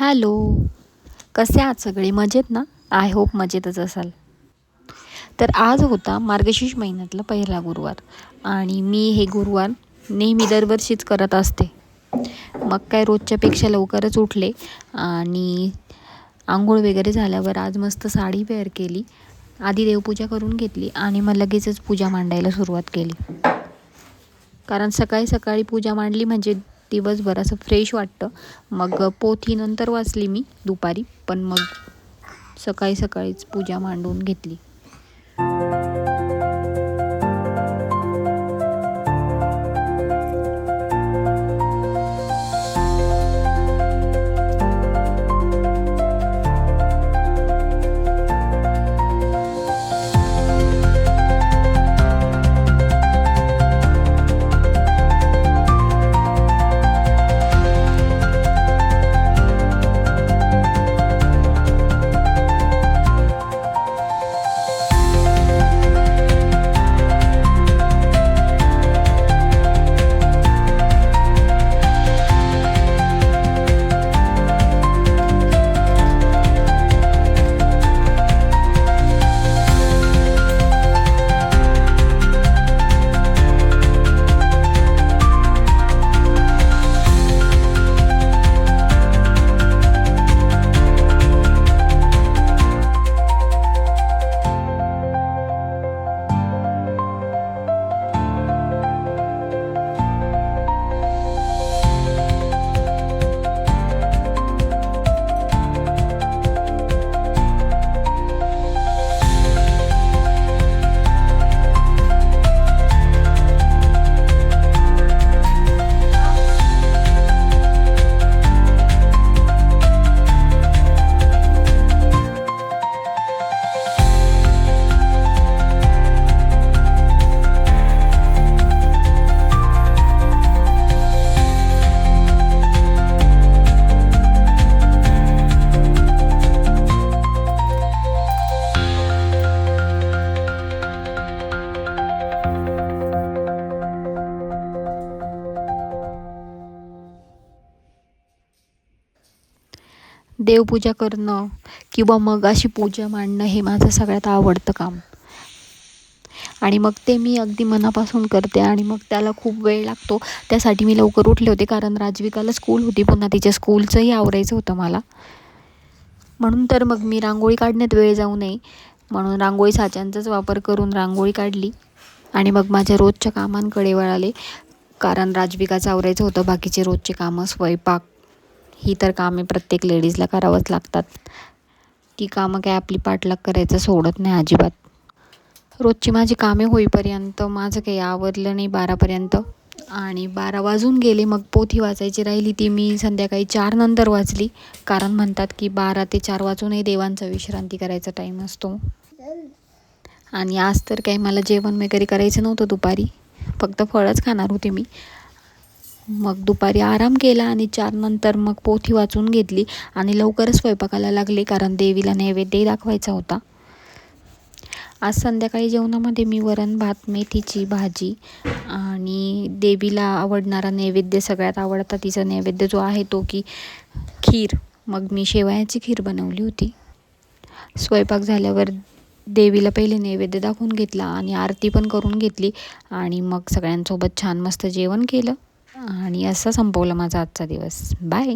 Hello. कसे आहात सगळे? मजेत ना? आय होप मजेतच असाल. तर आज होता मार्गशीर्ष महिन्यातला पहिला गुरुवार आणि मी हे गुरुवार नेहमी दरवर्षीच करत असते. मग काय रोजच्यापेक्षा लवकरच उठले आणि आंघोळ वगैरे झाल्यावर आज मस्त साडी वेअर केली. आधी देवपूजा करून घेतली आणि मग लगेचच पूजा मांडायला सुरुवात केली. कारण सकाळी सकाळी पूजा मांडली म्हणजे दिवसभर असं फ्रेश वाटतं. मग पोथी नंतर वाचली मी दुपारी पण मग सकाळी सकाळीच पूजा मांडून घेतली. देवपूजा करणं किंवा मग अशी पूजा मांडणं हे माझं सगळ्यात आवडतं काम. आणि मग ते मी अगदी मनापासून करते आणि मग त्याला खूप वेळ लागतो. त्यासाठी मी लवकर उठले होते कारण राजविकाला स्कूल होती. पुन्हा तिच्या स्कूलचंही आवरायचं होतं मला. म्हणून तर मग मी रांगोळी काढण्यात वेळ जाऊ नये. म्हणून रांगोळी साच्यांचाच वापर करून रांगोळी काढली. आणि मग माझ्या रोजच्या कामांकडे वळाले. कारण राजविकाचं आवरायचं होतं. बाकीचे रोजचे कामं स्वयंपाक ही तर कामे प्रत्येक लेडीजला करावंच लागतात. ती कामं काय आपली पाठलाग करायचं सोडत नाही अजिबात. रोजची माझी कामे होईपर्यंत माझं काही आवरलं नाही बारापर्यंत. आणि बारा वाजून गेले मग पोथी वाचायची राहिली ती मी संध्याकाळी चार नंतर वाचली. कारण म्हणतात की बारा ते चार वाजूनही देवांचा विश्रांती करायचा टाईम असतो. आणि आज तर काही मला जेवण वगैरे करायचं नव्हतं दुपारी. फक्त फळच खाणार होते मी. मग दुपारी आराम केला आणि चार नंतर मग पोथी वाचून घेतली आणि लवकरच स्वयंपाकाला लागले कारण देवीला नैवेद्यही दाखवायचा होता. आज संध्याकाळी जेवणामध्ये मी वरण भात मेथीची भाजी आणि देवीला आवडणारा नैवेद्य सगळ्यात आवडता तिचा नैवेद्य जो आहे तो की खीर. मग मी शेवयाची खीर बनवली होती. स्वयंपाक झाल्यावर देवीला पहिले नैवेद्य दाखवून घेतला आणि आरती पण करून घेतली आणि मग सगळ्यांसोबत छान मस्त जेवण केलं. आणि असं संपवलं माझा आजचा दिवस. बाय